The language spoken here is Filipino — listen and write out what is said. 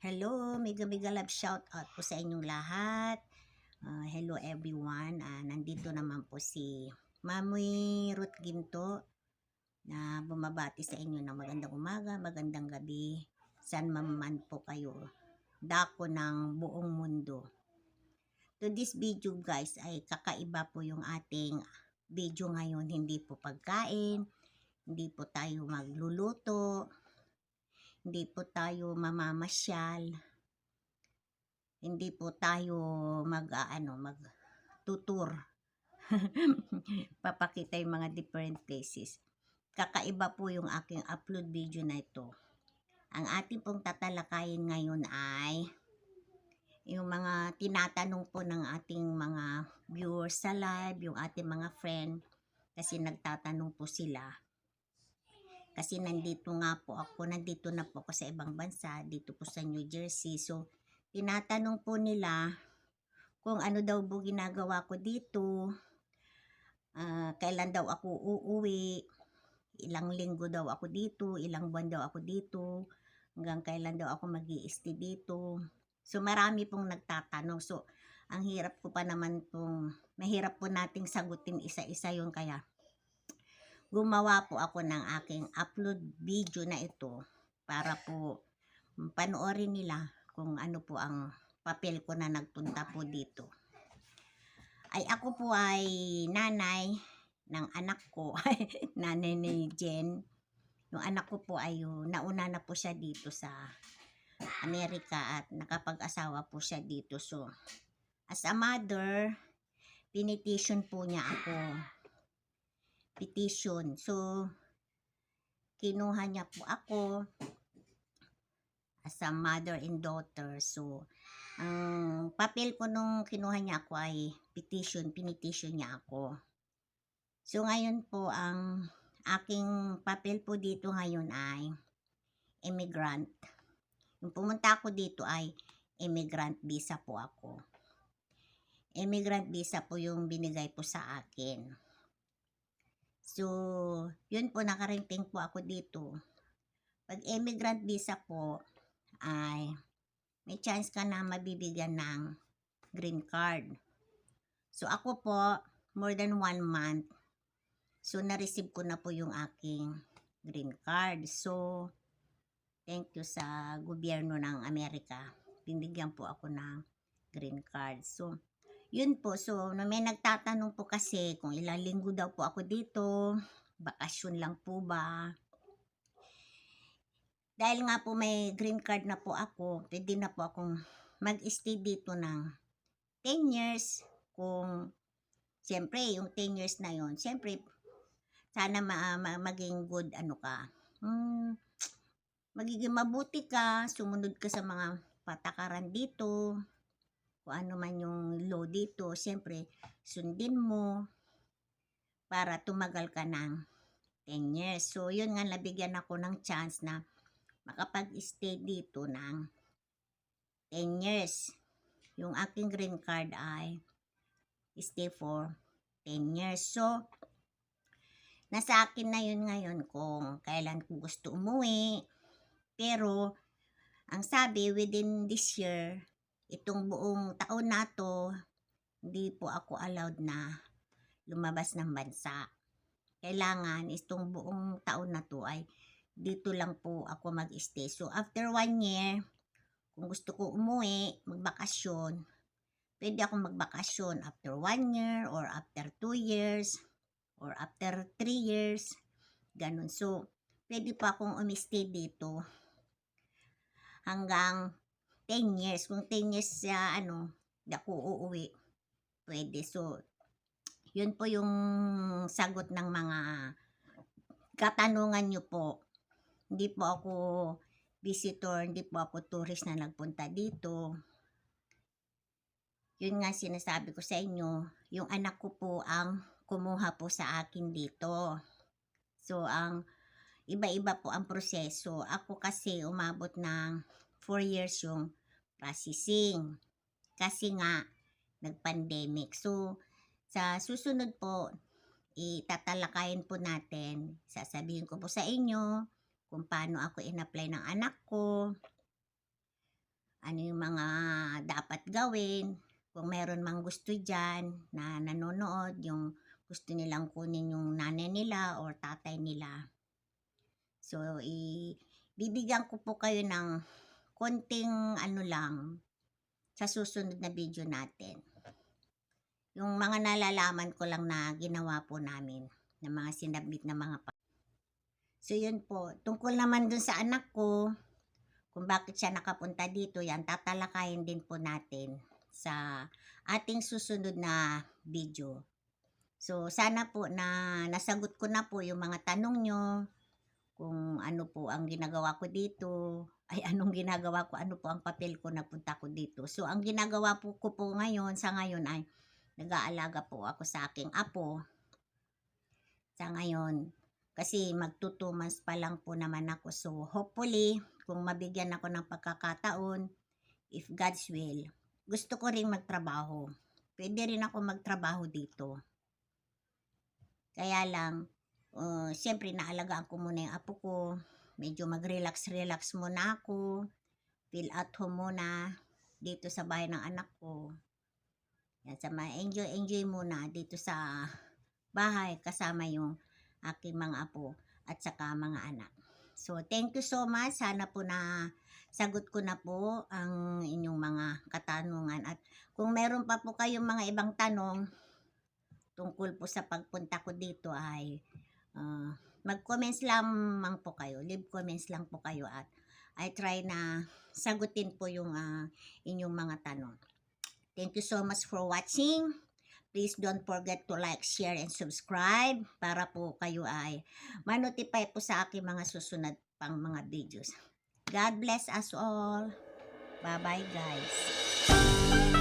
Hello, mega mega love shout out po sa inyong lahat. Ah, hello everyone. Ah, nandito naman po si Mamoy Ruth Ginto na bumabati sa inyo ng magandang umaga, magandang gabi. San man po kayo. Dako ng buong mundo. To this video guys ay kakaiba po yung ating video ngayon. Hindi po pagkain, hindi po tayo magluluto, hindi po tayo mamamasyal, hindi po tayo mag ano mag tutur. Papakita yung mga different places. Kakaiba po yung aking upload video na ito. Ang ating pong tatalakayin ngayon ay yung mga tinatanong po ng ating mga viewers sa live, yung ating mga friend, kasi nagtatanong po sila kasi nandito nga po ako, nandito na po ako sa ibang bansa, dito po sa New Jersey. So, tinatanong po nila kung ano daw po ginagawa ko dito, ah, kailan daw ako uuwi, ilang linggo daw ako dito, ilang buwan daw ako dito, hanggang kailan daw ako mag stay dito. So, marami pong nagtatanong. So, ang hirap ko pa naman pong, mahirap po nating sagutin isa-isa yun kaya gumawa po ako ng aking upload video na ito para po panoorin nila kung ano po ang papel ko na nagpunta po dito. Ay ako po ay nanay ng anak ko, nanay ni Jen. Yung anak ko po ay nauna na po siya dito sa Amerika at nakapag-asawa po siya dito. So, as a mother, pinetition po niya ako petition. So, kinuha niya po ako as a mother and daughter. So, ang papel ko nung kinuha niya ako ay petition, pinetition niya ako. So, ngayon po, ang aking papel po dito ngayon ay immigrant. Yung pumunta ako dito ay immigrant visa po ako. Immigrant visa po yung binigay po sa akin. So, yun po, nakarating po ako dito. Pag immigrant visa po, ay may chance ka na mabibigyan ng green card. So, ako po, more than one month, so na-receive ko na po yung aking green card. So, thank you sa gobyerno ng Amerika. Binigyan po ako ng green card. So, yun po, so may nagtatanong po kasi kung ilang linggo daw po ako dito, bakasyon lang po ba? Dahil nga po may green card na po ako, pwede na po akong mag-stay dito ng 10 years. Kung, siyempre, yung 10 years na yon siyempre, sana ma, ma, maging good, ano ka, hmm, magiging mabuti ka, sumunod ka sa mga patakaran dito, kung ano man yung law dito, siyempre, sundin mo para tumagal ka ng 10 years. So, yun nga, nabigyan ako ng chance na makapag-stay dito ng 10 years. Yung aking green card ay stay for 10 years. So, nasa akin na yun ngayon kung kailan ko gusto umuwi. Pero, ang sabi, within this year, itong buong taon na to, hindi po ako allowed na lumabas ng bansa. Kailangan itong buong taon na to ay dito lang po ako mag-stay. So, after one year, kung gusto ko umuwi, magbakasyon, pwede ako magbakasyon after one year or after two years or after three years. Ganun. So, pwede pa akong umistay dito hanggang 10 years. Kung 10 years sa ano, di ako uuwi, pwede. So, yun po yung sagot ng mga katanungan nyo po. Hindi po ako visitor, hindi po ako tourist na nagpunta dito. Yun nga sinasabi ko sa inyo, yung anak ko po ang kumuha po sa akin dito. So, ang iba-iba po ang proseso. Ako kasi umabot ng 4 years yung processing. Kasi nga, nag-pandemic. So, sa susunod po, itatalakayin po natin, sasabihin ko po sa inyo kung paano ako in-apply ng anak ko, ano yung mga dapat gawin, kung meron mang gusto dyan na nanonood, yung gusto nilang kunin yung nanay nila or tatay nila. So, i bibigyan ko po kayo ng konting ano lang sa susunod na video natin. Yung mga nalalaman ko lang na ginawa po namin ng mga sinabit na mga pa. So, yun po. Tungkol naman dun sa anak ko, kung bakit siya nakapunta dito, yan, tatalakayin din po natin sa ating susunod na video. So, sana po na nasagot ko na po yung mga tanong nyo, kung ano po ang ginagawa ko dito, ay anong ginagawa ko, ano po ang papel ko na punta ko dito. So, ang ginagawa po ko po ngayon, sa ngayon ay nag-aalaga po ako sa aking apo. Sa ngayon, kasi months pa lang po naman ako. So, hopefully, kung mabigyan ako ng pagkakataon, if God's will, gusto ko rin magtrabaho. Pwede rin ako magtrabaho dito. Kaya lang, uh, siyempre naalagaan ko muna yung apo ko. Medyo mag-relax-relax muna ako. Feel at home muna dito sa bahay ng anak ko. Yan, sa enjoy-enjoy muna dito sa bahay kasama yung aking mga apo at saka mga anak. So, thank you so much. Sana po na sagot ko na po ang inyong mga katanungan. At kung meron pa po kayong mga ibang tanong tungkol po sa pagpunta ko dito ay uh, mag-comments lamang po kayo. Leave comments lang po kayo at I try na sagutin po yung uh, inyong mga tanong. Thank you so much for watching. Please don't forget to like, share, and subscribe para po kayo ay manotify po sa aking mga susunod pang mga videos. God bless us all. Bye-bye guys.